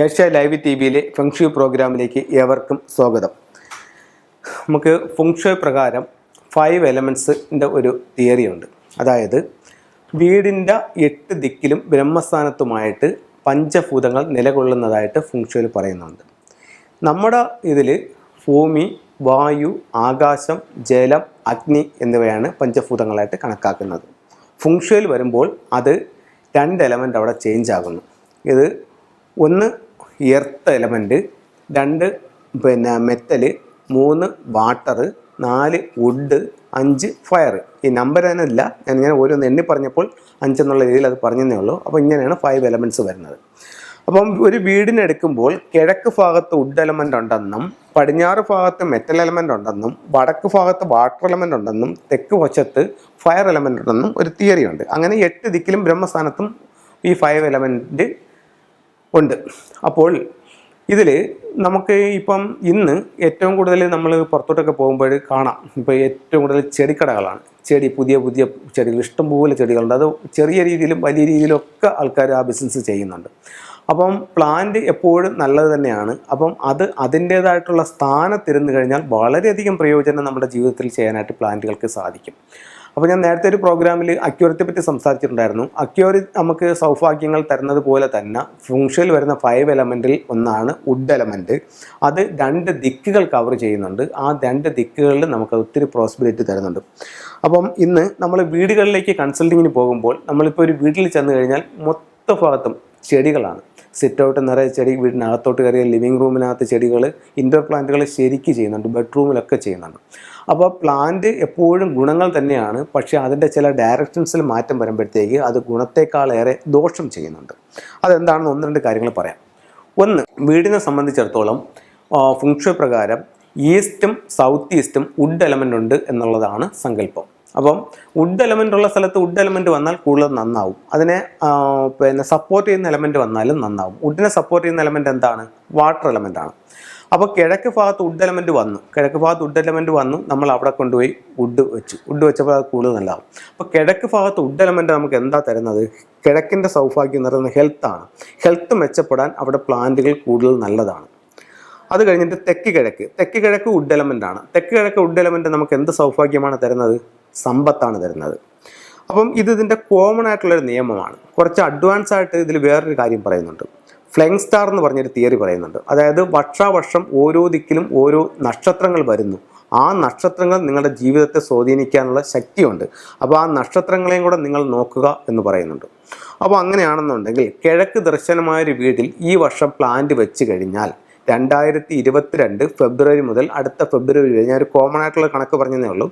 Asia live T വിയിലെ feng shui പ്രോഗ്രാമിലേക്ക് ഏവർക്കും സ്വാഗതം. നമുക്ക് ഫെങ്ഷു പ്രകാരം ഫൈവ് എലമെൻസിന്റെ ഒരു തിയറി ഉണ്ട്. അതായത് വീടിന്റെ എട്ട് ദിക്കിലും ബ്രഹ്മസ്ഥാനത്തുമായിട്ട് പഞ്ചഭൂതങ്ങൾ നിലകൊള്ളുന്നതായിട്ട് ഫെങ്ഷുവിൽ പറയുന്നുണ്ട്. നമ്മുടെ ഇതിൽ ഭൂമി വായു ആകാശം ജലം അഗ്നി എന്നിവയാണ് പഞ്ചഭൂതങ്ങളായിട്ട് കണക്കാക്കുന്നത്. ഫുങ്ഷയിൽ വരുമ്പോൾ അത് രണ്ട് എലമെന്റ് അവിടെ ചേഞ്ച് ആകുന്നു. ഇത് ഒന്ന് എർത്ത് എലമെന്റ് രണ്ട് പിന്നെ മെറ്റൽ മൂന്ന് വാട്ടർ നാല് വുഡ് അഞ്ച് ഫയർ. ഈ നമ്പർ തന്നെ ഇല്ല ഞാൻ ഇങ്ങനെ ഓരോന്ന് എണ്ണി പറഞ്ഞപ്പോൾ അഞ്ചെന്നുള്ള രീതിയിൽ അത് പറഞ്ഞതേ ഉള്ളൂ. അപ്പോൾ ഇങ്ങനെയാണ് ഫൈവ് എലമെന്റ്സ് വരുന്നത്. അപ്പം ഒരു വീടിനെടുക്കുമ്പോൾ കിഴക്ക് ഭാഗത്ത് വുഡ് എലമെന്റ് ഉണ്ടെന്നും പടിഞ്ഞാറ് ഭാഗത്ത് മെറ്റൽ എലമെന്റ് ഉണ്ടെന്നും വടക്ക് ഭാഗത്ത് വാട്ടർ എലമെന്റ് ഉണ്ടെന്നും തെക്ക് വശത്ത് ഫയർ എലമെന്റ് ഉണ്ടെന്നും ഒരു തിയറി ഉണ്ട്. അങ്ങനെ എട്ട് ദിക്കിലും ബ്രഹ്മസ്ഥാനത്തും ഈ ഫൈവ് എലമെന്റ് ഉണ്ട്. അപ്പോൾ ഇതിൽ നമുക്ക് ഇപ്പം ഇന്ന് ഏറ്റവും കൂടുതൽ നമ്മൾ പുറത്തോട്ടൊക്കെ പോകുമ്പോൾ കാണാം. ഇപ്പോൾ ഏറ്റവും കൂടുതൽ ചെടിക്കടകളാണ്. ചെടി പുതിയ പുതിയ ചെടികൾ ഇഷ്ടംപോലെ ചെടികളുണ്ട്. അത് ചെറിയ രീതിയിലും വലിയ രീതിയിലും ഒക്കെ ആൾക്കാർ ആ ബിസിനസ് ചെയ്യുന്നുണ്ട്. അപ്പം പ്ലാന്റ് എപ്പോഴും നല്ലത് തന്നെയാണ്. അപ്പം അത് അതിന്റേതായിട്ടുള്ള സ്ഥാനത്തിരുന്ന് കഴിഞ്ഞാൽ വളരെയധികം പ്രയോജനം നമ്മുടെ ജീവിതത്തിൽ ചെയ്യാനായിട്ട് പ്ലാന്റുകൾക്ക് സാധിക്കും. അപ്പോൾ ഞാൻ നേരത്തെ ഒരു പ്രോഗ്രാമിൽ അക്യൂറത്തെ പറ്റി സംസാരിച്ചിട്ടുണ്ടായിരുന്നു. അക്യൂറി നമുക്ക് സൗഭാഗ്യങ്ങൾ തരുന്നത് പോലെ തന്നെ ഫുങ്ഷയിൽ വരുന്ന ഫൈവ് എലമെന്റിൽ ഒന്നാണ് വുഡ് എലമെന്റ് അത് രണ്ട് ദിക്കുകൾ കവർ ചെയ്യുന്നുണ്ട്. ആ രണ്ട് ദിക്കുകളിൽ നമുക്ക് ഒത്തിരി പ്രോസിബിലിറ്റി തരുന്നുണ്ട്. അപ്പം ഇന്ന് നമ്മൾ വീടുകളിലേക്ക് കൺസൾട്ടിങ്ങിന് പോകുമ്പോൾ നമ്മളിപ്പോൾ ഒരു വീട്ടിൽ ചെന്ന് കഴിഞ്ഞാൽ മൊത്ത ഭാഗത്തും ചെടികളാണ്. സിറ്റ് ഔട്ട് നിറയെ ചെടി വീടിനകത്തോട്ട് കയറിയ ലിവിങ് റൂമിനകത്ത് ചെടികൾ ഇൻഡോർ പ്ലാന്റുകൾ ശരിക്ക് ചെയ്യുന്നുണ്ട് ബെഡ്റൂമിലൊക്കെ ചെയ്യുന്നുണ്ട്. അപ്പോൾ പ്ലാന്റ് എപ്പോഴും ഗുണങ്ങൾ തന്നെയാണ് പക്ഷേ അതിന്റെ ചില ഡയറക്ഷൻസിൽ മാറ്റം വരുമ്പോഴത്തേക്ക് അത് ഗുണത്തേക്കാളേറെ ദോഷം ചെയ്യുന്നുണ്ട്. അതെന്താണെന്ന് ഒന്ന് രണ്ട് കാര്യങ്ങൾ പറയാം. ഒന്ന് വീടിനെ സംബന്ധിച്ചിടത്തോളം ഫുങ്ഷ പ്രകാരം ഈസ്റ്റും സൗത്ത് ഈസ്റ്റും വുഡ് എലമെന്റ് ഉണ്ട് എന്നുള്ളതാണ് സങ്കല്പം. അപ്പം വുഡ് എലമെന്റ് ഉള്ള സ്ഥലത്ത് വുഡ് എലമെന്റ് വന്നാൽ കൂടുതൽ നന്നാവും. അതിനെ പിന്നെ സപ്പോർട്ട് ചെയ്യുന്ന എലമെന്റ് വന്നാലും നന്നാവും. വുഡിനെ സപ്പോർട്ട് ചെയ്യുന്ന എലമെന്റ് എന്താണ്? വാട്ടർ എലമെന്റ് ആണ്. അപ്പോൾ കിഴക്ക് ഭാഗത്ത് വുഡ് എലമെന്റ് വന്നു. കിഴക്ക് ഭാഗത്ത് വുഡ് എലമെന്റ് വന്നു. നമ്മൾ അവിടെ കൊണ്ടുപോയി വുഡ് വെച്ചു. വുഡ് വെച്ചപ്പോൾ അത് കൂടുതൽ നല്ലതാവും. അപ്പോൾ കിഴക്ക് ഭാഗത്ത് വുഡ് എലമെന്റ് നമുക്ക് എന്താ തരുന്നത്? കിഴക്കിന്റെ സൗഭാഗ്യം എന്ന് പറയുന്നത് ഹെൽത്താണ് ഹെൽത്ത് മെച്ചപ്പെടാൻ അവിടെ പ്ലാന്റുകൾ കൂടുതൽ നല്ലതാണ്. അത് കഴിഞ്ഞിട്ട് തെക്ക് കിഴക്ക്. തെക്ക് കിഴക്ക് വുഡ് എലമെന്റ് ആണ്. തെക്ക് കിഴക്ക് വുഡ് എലമെന്റ് നമുക്ക് എന്ത് സൗഭാഗ്യമാണ് തരുന്നത്? സമ്പത്താണ് തരുന്നത്. അപ്പം ഇത് ഇതിന്റെ കോമൺ ആയിട്ടുള്ളൊരു നിയമമാണ്. കുറച്ച് അഡ്വാൻസ് ആയിട്ട് ഇതിൽ വേറൊരു കാര്യം പറയുന്നുണ്ട്. ഫ്ലെങ് സ്റ്റാർ എന്ന് പറഞ്ഞൊരു തിയറി പറയുന്നുണ്ട്. അതായത് വർഷാവർഷം ഓരോ ദിക്കിലും ഓരോ നക്ഷത്രങ്ങൾ വരുന്നു. ആ നക്ഷത്രങ്ങൾ നിങ്ങളുടെ ജീവിതത്തെ സ്വാധീനിക്കാനുള്ള ശക്തിയുണ്ട്. അപ്പോൾ ആ നക്ഷത്രങ്ങളെയും കൂടെ നിങ്ങൾ നോക്കുക എന്ന് പറയുന്നുണ്ട്. അപ്പോൾ അങ്ങനെയാണെന്നുണ്ടെങ്കിൽ കിഴക്ക് ദർശനമായൊരു വീട്ടിൽ ഈ വർഷം പ്ലാന്റ് വെച്ച് കഴിഞ്ഞാൽ രണ്ടായിരത്തി ഇരുപത്തിരണ്ട് ഫെബ്രുവരി മുതൽ അടുത്ത ഫെബ്രുവരി വരെ ഞാൻ ഒരു കോമൺ ആയിട്ടുള്ള കണക്ക് പറഞ്ഞതേ ഉള്ളൂ.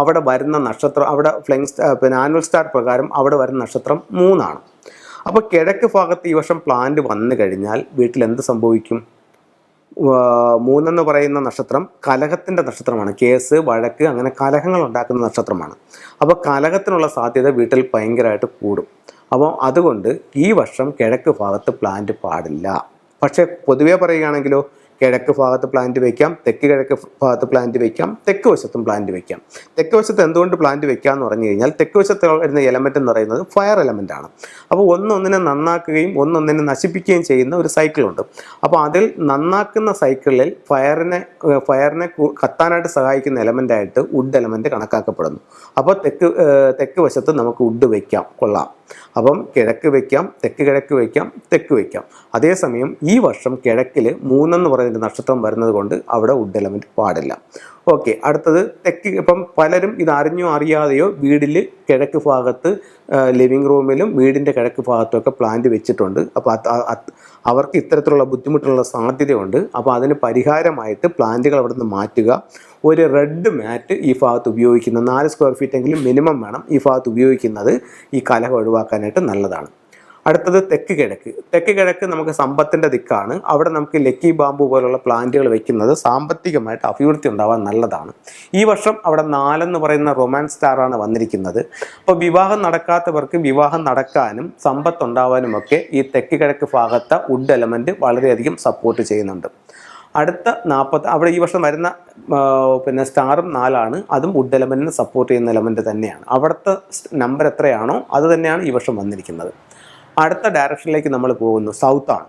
അവിടെ വരുന്ന നക്ഷത്രം അവിടെ ഫ്ലൈങ് പിന്നെ ആനുവൽ സ്റ്റാർ പ്രകാരം അവിടെ വരുന്ന നക്ഷത്രം മൂന്നാണ്. അപ്പോൾ കിഴക്ക് ഭാഗത്ത് ഈ വർഷം പ്ലാന്റ് വന്നു കഴിഞ്ഞാൽ വീട്ടിൽ എന്ത് സംഭവിക്കും? മൂന്നെന്ന് പറയുന്ന നക്ഷത്രം കലഹത്തിന്റെ നക്ഷത്രമാണ്. കേസ് വഴക്ക് അങ്ങനെ കലഹങ്ങൾ ഉണ്ടാക്കുന്ന നക്ഷത്രമാണ്. അപ്പോൾ കലഹത്തിനുള്ള സാധ്യത വീട്ടിൽ ഭയങ്കരമായിട്ട് കൂടും. അപ്പോൾ അതുകൊണ്ട് ഈ വർഷം കിഴക്ക് ഭാഗത്ത് പ്ലാന്റ് പാടില്ല. പക്ഷേ പൊതുവേ പറയുകയാണെങ്കിലോ കിഴക്ക് ഭാഗത്ത് പ്ലാന്റ് വയ്ക്കാം തെക്ക് കിഴക്ക് ഭാഗത്ത് പ്ലാന്റ് വയ്ക്കാം തെക്ക് വശത്തും പ്ലാന്റ് വയ്ക്കാം തെക്ക് വശത്ത് എന്തുകൊണ്ട് പ്ലാന്റ് വയ്ക്കാം എന്ന് പറഞ്ഞു കഴിഞ്ഞാൽ തെക്ക് വശത്ത് വരുന്ന എലമെന്റ് എന്ന് പറയുന്നത് ഫയർ എലമെന്റ് ആണ്. അപ്പോൾ ഒന്നൊന്നിനെ നന്നാക്കുകയും ഒന്നൊന്നിനെ നശിപ്പിക്കുകയും ചെയ്യുന്ന ഒരു സൈക്കിളുണ്ട് അപ്പോൾ അതിൽ നന്നാക്കുന്ന സൈക്കിളിൽ ഫയറിനെ ഫയറിനെ കത്താനായിട്ട് സഹായിക്കുന്ന എലമെന്റ് ആയിട്ട് വുഡ് എലമെന്റ് കണക്കാക്കപ്പെടുന്നു. അപ്പോൾ തെക്ക് തെക്ക് വശത്ത് നമുക്ക് വുഡ് വയ്ക്കാം കൊള്ളാം. അപ്പം കിഴക്ക് വയ്ക്കാം തെക്ക് കിഴക്ക് വയ്ക്കാം തെക്ക് വയ്ക്കാം. അതേസമയം ഈ വർഷം കിഴക്കിൽ മൂന്നെന്ന് പറയുന്ന നക്ഷത്രം വരുന്നത് കൊണ്ട് അവിടെ വുഡ് എലമെന്റ് പാടില്ല. ഓക്കെ അടുത്തത് തെക്ക് ഇപ്പം പലരും ഇത് അറിഞ്ഞോ അറിയാതെയോ വീടിൽ കിഴക്ക് ഭാഗത്ത് ലിവിങ് റൂമിലും വീടിന്റെ കിഴക്ക് ഭാഗത്തും ഒക്കെ പ്ലാന്റ് വെച്ചിട്ടുണ്ട് അപ്പോൾ അവർക്ക് ഇത്തരത്തിലുള്ള ബുദ്ധിമുട്ടുള്ള സാധ്യതയുണ്ട്. അപ്പോൾ അതിന് പരിഹാരമായിട്ട് പ്ലാന്റുകൾ അവിടെ നിന്ന് മാറ്റുക. ഒരു റെഡ് മാറ്റ് ഈ ഭാഗത്ത് ഉപയോഗിക്കുന്ന നാല് സ്ക്വയർ ഫീറ്റ് എങ്കിലും മിനിമം വേണം ഈ ഭാഗത്ത് ഉപയോഗിക്കുന്നത്. ഈ കലഹം ഒഴിവാക്കാനായിട്ട് നല്ലതാണ്. അടുത്തത് തെക്ക് കിഴക്ക്. തെക്ക് കിഴക്ക് നമുക്ക് സമ്പത്തിന്റെ ദിക്കാണ്. അവിടെ നമുക്ക് ലക്കി ബാമ്പു പോലുള്ള പ്ലാന്റുകൾ വെക്കുന്നത് സാമ്പത്തികമായിട്ട് അഭിവൃദ്ധി ഉണ്ടാവാൻ നല്ലതാണ്. ഈ വർഷം അവിടെ നാലെന്ന് പറയുന്ന റൊമാൻസ് സ്റ്റാറാണ് വന്നിരിക്കുന്നത്. അപ്പോൾ വിവാഹം നടക്കാത്തവർക്ക് വിവാഹം നടക്കാനും സമ്പത്ത് ഉണ്ടാവാനും ഒക്കെ ഈ തെക്ക് കിഴക്ക് ഭാഗത്തെ വുഡ് എലമെന്റ് വളരെയധികം സപ്പോർട്ട് ചെയ്യുന്നുണ്ട്. അടുത്ത നാൽപ്പത്തി അവിടെ ഈ വർഷം വരുന്ന പിന്നെ സ്റ്റാറും നാലാണ്. അതും വുഡ് എലമെന്റിന് സപ്പോർട്ട് ചെയ്യുന്ന എലമെന്റ് തന്നെയാണ്. അവിടുത്തെ നമ്പർ എത്രയാണോ അത് തന്നെയാണ് ഈ വർഷം വന്നിരിക്കുന്നത്. അടുത്ത ഡയറക്ഷനിലേക്ക് നമ്മൾ പോകുന്നു സൗത്താണ്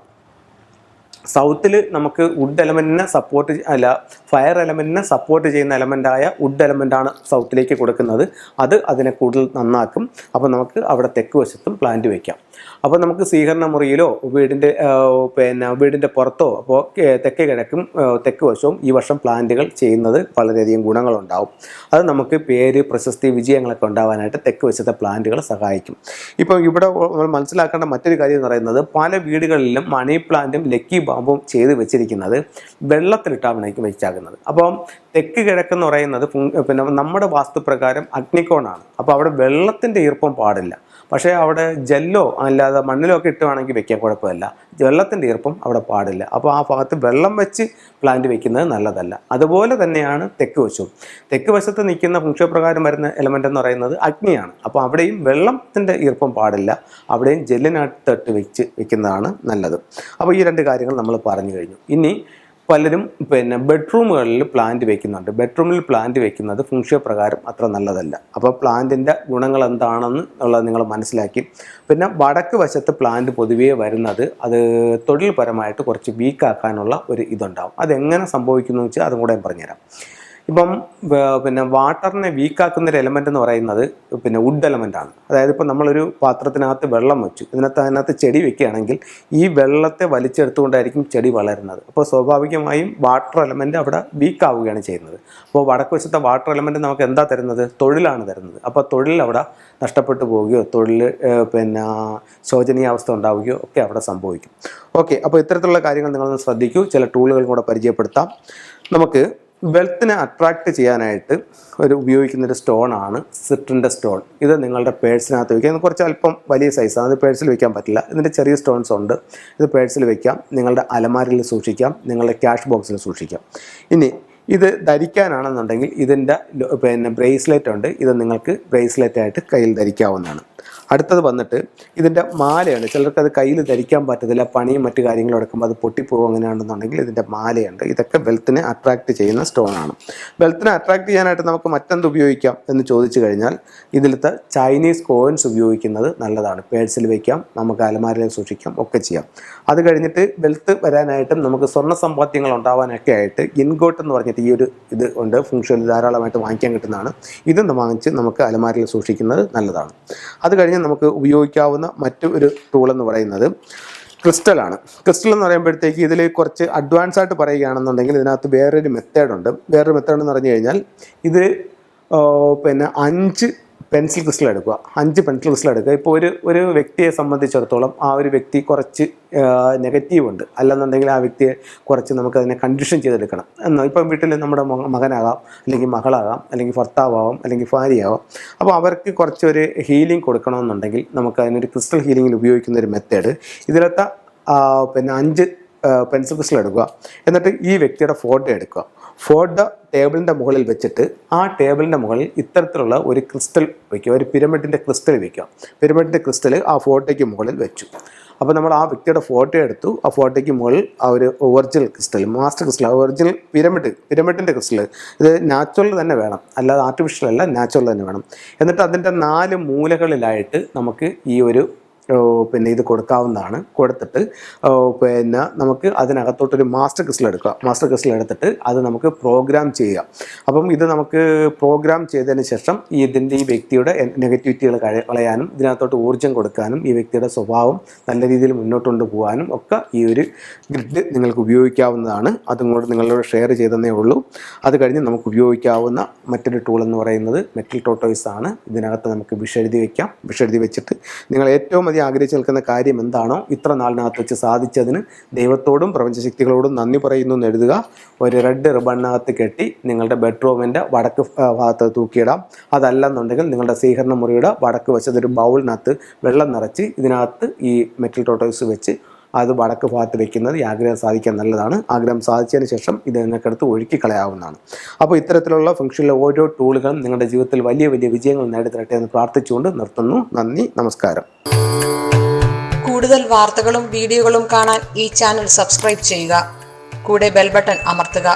സൗത്തിൽ നമുക്ക് വുഡ് എലമെന്റിനെ സപ്പോർട്ട് അല്ല ഫയർ എലമെന്റിനെ സപ്പോർട്ട് ചെയ്യുന്ന എലമെന്റായ വുഡ് എലമെന്റാണ് സൗത്തിലേക്ക് കൊടുക്കുന്നത്. അത് അതിനെ കൂടുതൽ നന്നാക്കും. അപ്പോൾ നമുക്ക് അവിടെ തെക്ക് വശത്തും പ്ലാന്റ് വയ്ക്കാം അപ്പോൾ നമുക്ക് സ്വീകരണ മുറിയിലോ വീടിന്റെ പിന്നെ വീടിന്റെ പുറത്തോ അപ്പോൾ തെക്ക് കിഴക്കും തെക്ക് വശവും ഈ വർഷം പ്ലാന്റുകൾ ചെയ്യുന്നത് വളരെയധികം ഗുണങ്ങളുണ്ടാവും. അത് നമുക്ക് പേര് പ്രശസ്തി വിജയങ്ങളൊക്കെ ഉണ്ടാവാനായിട്ട് തെക്ക് വശത്തെ പ്ലാന്റുകൾ സഹായിക്കും. ഇപ്പം ഇവിടെ നമ്മൾ മനസ്സിലാക്കേണ്ട മറ്റൊരു കാര്യം എന്ന് പറയുന്നത് പല വീടുകളിലും മണി പ്ലാന്റും ലക്കി ബാമ്പും ചെയ്ത് വെച്ചിരിക്കുന്നത് വെള്ളത്തിലിട്ടാണ് വെച്ചാകുന്നത് അപ്പം തെക്ക് കിഴക്കെന്ന് പറയുന്നത് പിന്നെ നമ്മുടെ വാസ്തുപ്രകാരം അഗ്നിക്കോണാണ് അപ്പോൾ അവിടെ വെള്ളത്തിന്റെ ഈർപ്പം പാടില്ല. പക്ഷേ അവിടെ ജെല്ലോ അല്ലാതെ മണ്ണിലോ ഒക്കെ ഇട്ടുവാണെങ്കിൽ വെക്കാൻ കുഴപ്പമില്ല. വെള്ളത്തിന്റെ ഈർപ്പം അവിടെ പാടില്ല. അപ്പോൾ ആ ഭാഗത്ത് വെള്ളം വെച്ച് പ്ലാന്റ് വെക്കുന്നത് നല്ലതല്ല. അതുപോലെ തന്നെയാണ് തെക്ക് വശവും. തെക്ക് വശത്ത് നിൽക്കുന്ന ഭൂക്ഷപ്രകാരം വരുന്ന എലമെന്റ് എന്ന് പറയുന്നത് അഗ്നിയാണ്. അപ്പോൾ അവിടെയും വെള്ളത്തിന്റെ ഈർപ്പം പാടില്ല. അവിടെയും ജെല്ലിനകത്തിട്ട് വെച്ച് വെക്കുന്നതാണ് നല്ലത്. അപ്പോൾ ഈ രണ്ട് കാര്യങ്ങൾ നമ്മൾ പറഞ്ഞു കഴിഞ്ഞു. ഇനി പലരും പിന്നെ ബെഡ്റൂമുകളിൽ പ്ലാന്റ് വെക്കുന്നുണ്ട്. ബെഡ്റൂമിൽ പ്ലാന്റ് വെക്കുന്നത് ഫുങ്ഷ്യ പ്രകാരം അത്ര നല്ലതല്ല. അപ്പോൾ പ്ലാന്റിന്റെ ഗുണങ്ങൾ എന്താണെന്ന് ഉള്ളത് നിങ്ങൾ മനസ്സിലാക്കി. പിന്നെ വടക്ക് വശത്ത് പ്ലാന്റ് പൊതുവേ വരുന്നത് അത് തൊഴിൽപരമായിട്ട് കുറച്ച് വീക്കാക്കാനുള്ള ഒരു ഇതുണ്ടാവും. അതെങ്ങനെ സംഭവിക്കുന്നു വെച്ചാൽ അതും കൂടെ ഞാൻ പറഞ്ഞുതരാം. ഇപ്പം പിന്നെ വാട്ടറിനെ വീക്കാക്കുന്ന ഒരു എലമെന്റ് എന്ന് പറയുന്നത് പിന്നെ വുഡ് എലമെന്റ് ആണ്. അതായത് ഇപ്പം നമ്മളൊരു പാത്രത്തിനകത്ത് വെള്ളം വെച്ചു ഇതിനകത്ത് അതിനകത്ത് ചെടി വെക്കുകയാണെങ്കിൽ ഈ വെള്ളത്തെ വലിച്ചെടുത്തുകൊണ്ടായിരിക്കും ചെടി വളരുന്നത്. അപ്പോൾ സ്വാഭാവികമായും വാട്ടർ എലമെന്റ് അവിടെ വീക്കാവുകയാണ് ചെയ്യുന്നത്. അപ്പോൾ വടക്ക് വശത്തെ വാട്ടർ എലമെന്റ് നമുക്ക് എന്താ തരുന്നത്? തൊഴിലാണ് തരുന്നത്. അപ്പോൾ തൊഴിൽ അവിടെ നഷ്ടപ്പെട്ടു പോവുകയോ തൊഴിൽ പിന്നെ ശോചനീയാവസ്ഥ ഉണ്ടാവുകയോ ഒക്കെ അവിടെ സംഭവിക്കും. ഓക്കെ അപ്പോൾ ഇത്തരത്തിലുള്ള കാര്യങ്ങൾ നിങ്ങളൊന്ന് ശ്രദ്ധിക്കൂ. ചില ടൂളുകൾ കൂടെ പരിചയപ്പെടുത്താം. നമുക്ക് വെൽത്തിനെ അട്രാക്റ്റ് ചെയ്യാനായിട്ട് ഒരു ഉപയോഗിക്കുന്ന ഒരു സ്റ്റോൺ ആണ് സിട്രിന്റെ സ്റ്റോൺ ഇത് നിങ്ങളുടെ പേഴ്സിനകത്ത് വയ്ക്കാം ഇത് കുറച്ച് അല്പം വലിയ സൈസാണ് അത് പേഴ്സിൽ വയ്ക്കാൻ പറ്റില്ല. ഇതിന്റെ ചെറിയ സ്റ്റോൺസ് ഉണ്ട്. ഇത് പേഴ്സിൽ വയ്ക്കാം നിങ്ങളുടെ അലമാരിയിൽ സൂക്ഷിക്കാം. നിങ്ങളുടെ ക്യാഷ് ബോക്സിൽ സൂക്ഷിക്കാം. ഇനി ഇത് ധരിക്കാനാണെന്നുണ്ടെങ്കിൽ ഇതിന്റെ പിന്നെ ബ്രേസ്ലെറ്റ് ഉണ്ട്. ഇത് നിങ്ങൾക്ക് ബ്രേസ്ലെറ്റായിട്ട് കയ്യിൽ ധരിക്കാവുന്നതാണ്. അടുത്തത് വന്നിട്ട് ഇതിന്റെ മാലയുണ്ട് ചിലർക്ക് അത് കയ്യിൽ ധരിക്കാൻ പറ്റത്തില്ല പണിയും മറ്റു കാര്യങ്ങളും എടുക്കുമ്പോൾ അത് പൊട്ടിപ്പോകും അങ്ങനെയാണെന്നുണ്ടെങ്കിൽ ഇതിന്റെ മാലയുണ്ട്. ഇതൊക്കെ വെൽത്തിനെ അട്രാക്ട് ചെയ്യുന്ന സ്റ്റോൺ ആണ്. വെൽത്തിനെ അട്രാക്ട് ചെയ്യാനായിട്ട് നമുക്ക് മറ്റെന്ത് ഉപയോഗിക്കാം എന്ന് ചോദിച്ചു കഴിഞ്ഞാൽ ഇതിലത്തെ ചൈനീസ് കോയിൻസ് ഉപയോഗിക്കുന്നത് നല്ലതാണ്. പേഴ്സിൽ വയ്ക്കാം നമുക്ക് അലമാരയിൽ സൂക്ഷിക്കാം ഒക്കെ ചെയ്യാം. അത് കഴിഞ്ഞിട്ട് വെൽത്ത് വരാനായിട്ടും നമുക്ക് സ്വർണ സമ്പാദ്യങ്ങൾ ഉണ്ടാവാനൊക്കെ ആയിട്ട് ഇൻഗോട്ട് എന്ന് പറഞ്ഞിട്ട് ഈ ഒരു ഇത് ഉണ്ട്. ഫംഗ്ഷനിൽ ധാരാളമായിട്ട് വാങ്ങിക്കാൻ കിട്ടുന്നതാണ്. ഇതൊന്ന് വാങ്ങിച്ച് നമുക്ക് അലമാരയിൽ സൂക്ഷിക്കുന്നത് നല്ലതാണ്. അത് കഴിഞ്ഞ് നമുക്ക് ഉപയോഗിക്കാവുന്ന മറ്റു ഒരു ടൂൾ എന്ന് പറയുന്നത് ക്രിസ്റ്റലാണ് ക്രിസ്റ്റൽ എന്ന് പറയുമ്പോഴത്തേക്ക് ഇതിൽ കുറച്ച് അഡ്വാൻസ് ആയിട്ട് പറയുകയാണെന്നുണ്ടെങ്കിൽ ഇതിനകത്ത് വേറൊരു മെത്തേഡുണ്ട് വേറൊരു മെത്തേഡ് എന്ന് പറഞ്ഞു കഴിഞ്ഞാൽ ഇത് പിന്നെ അഞ്ച് പെൻസിൽ ക്രിസ്റ്റൽ എടുക്കുക. അഞ്ച് പെൻസിൽ ക്രിസ്റ്റൽ എടുക്കുക. ഇപ്പോൾ ഒരു ഒരു വ്യക്തിയെ സംബന്ധിച്ചിടത്തോളം ആ ഒരു വ്യക്തി കുറച്ച് നെഗറ്റീവ് ഉണ്ട്. അല്ലെന്നുണ്ടെങ്കിൽ ആ വ്യക്തിയെ കുറച്ച് നമുക്ക് അതിനെ കണ്ടീഷൻ ചെയ്തെടുക്കണം. എന്നാൽ ഇപ്പം വീട്ടിൽ നമ്മുടെ മക- മകനാകാം അല്ലെങ്കിൽ മകളാകാം അല്ലെങ്കിൽ ഭർത്താവാകാം അല്ലെങ്കിൽ ഭാര്യയാവാം. അപ്പോൾ അവർക്ക് കുറച്ച് ഒരു ഹീലിംഗ് കൊടുക്കണമെന്നുണ്ടെങ്കിൽ നമുക്ക് അതിനൊരു ക്രിസ്റ്റൽ ഹീലിംഗിൽ ഉപയോഗിക്കുന്ന ഒരു മെത്തേഡ് ഇതിലത്തെ പിന്നെ അഞ്ച് പെൻസിൽ ക്രിസ്റ്റൽ എടുക്കുക. എന്നിട്ട് ഈ വ്യക്തിയുടെ ഫോട്ടോ എടുക്കുക. ഫോട്ടോ ടേബിളിന്റെ മുകളിൽ വെച്ചിട്ട് ആ ടേബിളിന്റെ മുകളിൽ ഇത്തരത്തിലുള്ള ഒരു ക്രിസ്റ്റൽ വയ്ക്കുക ഒരു പിരമിഡിന്റെ ക്രിസ്റ്റൽ വയ്ക്കുക പിരമിഡിന്റെ ക്രിസ്റ്റൽ ആ ഫോട്ടോയ്ക്ക് മുകളിൽ വെച്ചു. അപ്പോൾ നമ്മൾ ആ വ്യക്തിയുടെ ഫോട്ടോ എടുത്തു. ആ ഫോട്ടോയ്ക്ക് മുകളിൽ ആ ഒരു original crystal master crystal original pyramid പിരമിഡിന്റെ crystal ഇത് നാച്ചുറൽ തന്നെ വേണം. അല്ലാതെ ആർട്ടിഫിഷ്യൽ അല്ല നാച്ചുറൽ തന്നെ വേണം. എന്നിട്ട് അതിന്റെ നാല് മൂലകളിലായിട്ട് നമുക്ക് ഈ ഒരു പിന്നെ ഇത് കൊടുക്കാവുന്നതാണ്. കൊടുത്തിട്ട് പിന്നെ നമുക്ക് അതിനകത്തോട്ടൊരു മാസ്റ്റർ ക്രിസ്റ്റൽ എടുക്കുക. മാസ്റ്റർ ക്രിസ്റ്റൽ എടുത്തിട്ട് അത് നമുക്ക് പ്രോഗ്രാം ചെയ്യുക. അപ്പം ഇത് നമുക്ക് പ്രോഗ്രാം ചെയ്തതിന് ശേഷം ഈ ഇതിന്റെ ഈ വ്യക്തിയുടെ നെഗറ്റിവിറ്റികൾ കളയാനും ഇതിനകത്തോട്ട് ഊർജം കൊടുക്കാനും ഈ വ്യക്തിയുടെ സ്വഭാവം നല്ല രീതിയിൽ മുന്നോട്ട് കൊണ്ടുപോകാനും ഒക്കെ ഈ ഒരു ഗ്രിഡ് നിങ്ങൾക്ക് ഉപയോഗിക്കാവുന്നതാണ്. അതും കൂടെ നിങ്ങളോട് ഷെയർ ചെയ്തതേ ഉള്ളൂ. അത് കഴിഞ്ഞ് നമുക്ക് ഉപയോഗിക്കാവുന്ന മറ്റൊരു ടൂൾ എന്ന് പറയുന്നത് മെറ്റൽ ടോട്ടോയ്സ് ആണ്. ഇതിനകത്ത് നമുക്ക് വിഷെഴുതി വയ്ക്കാം വിഷെഴുതി വെച്ചിട്ട് നിങ്ങൾ ഏറ്റവും അധികം ആഗ്രഹിച്ച് നിൽക്കുന്ന കാര്യം എന്താണോ ഇത്ര നാളിനകത്ത് വെച്ച് സാധിച്ചതിന് ദൈവത്തോടും പ്രപഞ്ചശക്തികളോടും നന്ദി പറയുന്നു എന്ന് എഴുതുക. ഒരു റെഡ് റിബണിനകത്ത് കെട്ടി നിങ്ങളുടെ ബെഡ്റൂമിന്റെ വടക്ക് ഭാഗത്ത് തൂക്കിയിടാം. അതല്ലെന്നുണ്ടെങ്കിൽ നിങ്ങളുടെ സ്വീകരണ മുറിയുടെ വടക്ക് വശത്തൊരു ബൗളിനകത്ത് വെള്ളം നിറച്ച് ഇതിനകത്ത് ഈ മെറ്റൽ ടോട്ടോയ്സ് വെച്ച് അത് വടക്ക് ഭാഗത്ത് വെക്കുന്നത് ഈ ആഗ്രഹം സാധിക്കാൻ നല്ലതാണ്. ആഗ്രഹം സാധിച്ചതിന് ശേഷം ഇത് നിങ്ങൾക്കടുത്ത് ഒഴുക്കി കളയാവുന്നതാണ്. അപ്പോൾ ഇത്തരത്തിലുള്ള ഫംഗ്ഷനിലെ ഓരോ ടൂളുകളും നിങ്ങളുടെ ജീവിതത്തിൽ വലിയ വലിയ വിജയങ്ങൾ നേടിത്തരട്ടെ എന്ന് പ്രാർത്ഥിച്ചുകൊണ്ട് നിർത്തുന്നു. നന്ദി നമസ്കാരം. കൂടുതൽ വാർത്തകളും വീഡിയോകളും കാണാൻ ഈ ചാനൽ സബ്സ്ക്രൈബ് ചെയ്യുക. കൂടെ ബെൽബട്ടൺ അമർത്തുക.